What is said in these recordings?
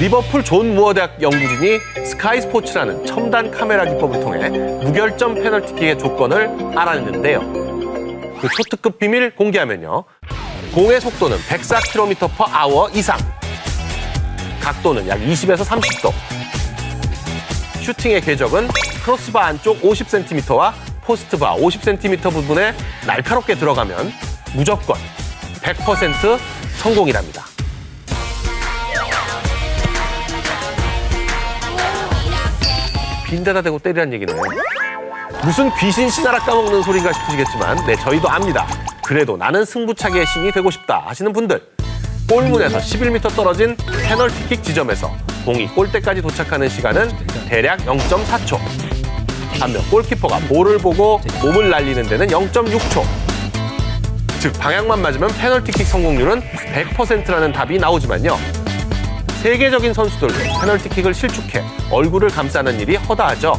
리버풀 존 무어 대학 연구진이 스카이 스포츠라는 첨단 카메라 기법을 통해 무결점 페널티킥의 조건을 알아냈는데요. 그 초특급 비밀 공개하면요. 공의 속도는 104km/h 이상, 각도는 약 20에서 30도, 슈팅의 궤적은 크로스바 안쪽 50cm와 포스트바 50cm 부분에 날카롭게 들어가면 무조건 100% 성공이랍니다. 빈대다 대고 때리란 얘기네. 무슨 귀신 신하라 까먹는 소리인가 싶으시겠지만 네 저희도 압니다. 그래도 나는 승부차기의 신이 되고 싶다 하시는 분들 골문에서 11m 떨어진 페널티킥 지점에서 공이 골대까지 도착하는 시간은 대략 0.4초. 반면 골키퍼가 볼을 보고 몸을 날리는 데는 0.6초. 즉 방향만 맞으면 페널티킥 성공률은 100%라는 답이 나오지만요. 세계적인 선수들도 페널티킥을 실축해 얼굴을 감싸는 일이 허다하죠.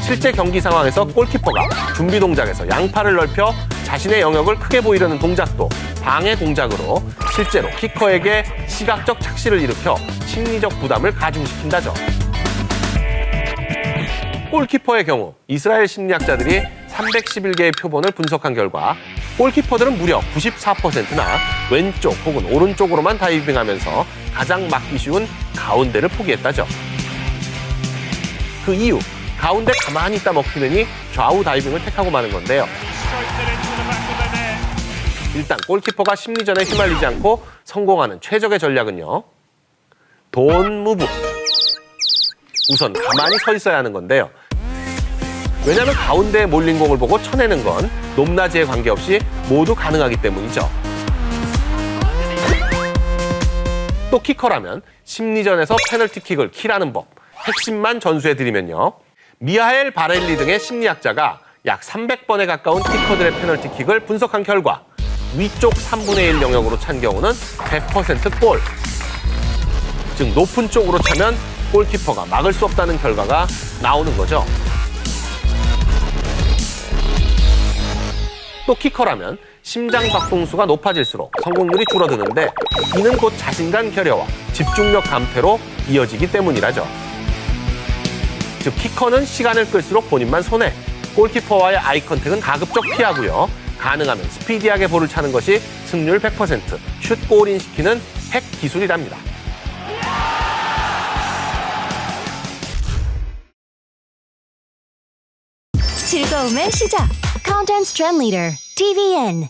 실제 경기 상황에서 골키퍼가 준비 동작에서 양팔을 넓혀 자신의 영역을 크게 보이려는 동작도 방해 동작으로 실제로 키커에게 시각적 착시를 일으켜 심리적 부담을 가중시킨다죠. 골키퍼의 경우 이스라엘 심리학자들이 311개의 표본을 분석한 결과 골키퍼들은 무려 94%나 왼쪽 혹은 오른쪽으로만 다이빙하면서 가장 막기 쉬운 가운데를 포기했다죠. 그 이유 가운데 가만히 있다 먹히느니 좌우 다이빙을 택하고 마는 건데요. 일단 골키퍼가 심리전에 휘말리지 않고 성공하는 최적의 전략은요. 돈 무브. 우선 가만히 서 있어야 하는 건데요. 왜냐하면 가운데에 몰린 공을 보고 쳐내는 건 높낮이에 관계없이 모두 가능하기 때문이죠. 또 키커라면 심리전에서 페널티킥을 키라는 법 핵심만 전수해드리면요. 미하엘 바렐리 등의 심리학자가 약 300번에 가까운 키커들의 페널티킥을 분석한 결과 위쪽 3분의 1 영역으로 찬 경우는 100% 골. 즉 높은 쪽으로 차면 골키퍼가 막을 수 없다는 결과가 나오는 거죠. 또 키커라면 심장 박동수가 높아질수록 성공률이 줄어드는데 이는 곧 자신감 결여와 집중력 감퇴로 이어지기 때문이라죠. 즉 키커는 시간을 끌수록 본인만 손해, 골키퍼와의 아이 컨택은 가급적 피하고요. 가능하면 스피디하게 볼을 차는 것이 승률 100%, 슛 골인 시키는 핵 기술이랍니다. 즐거움의 시작. Content Trend Leader, TVN.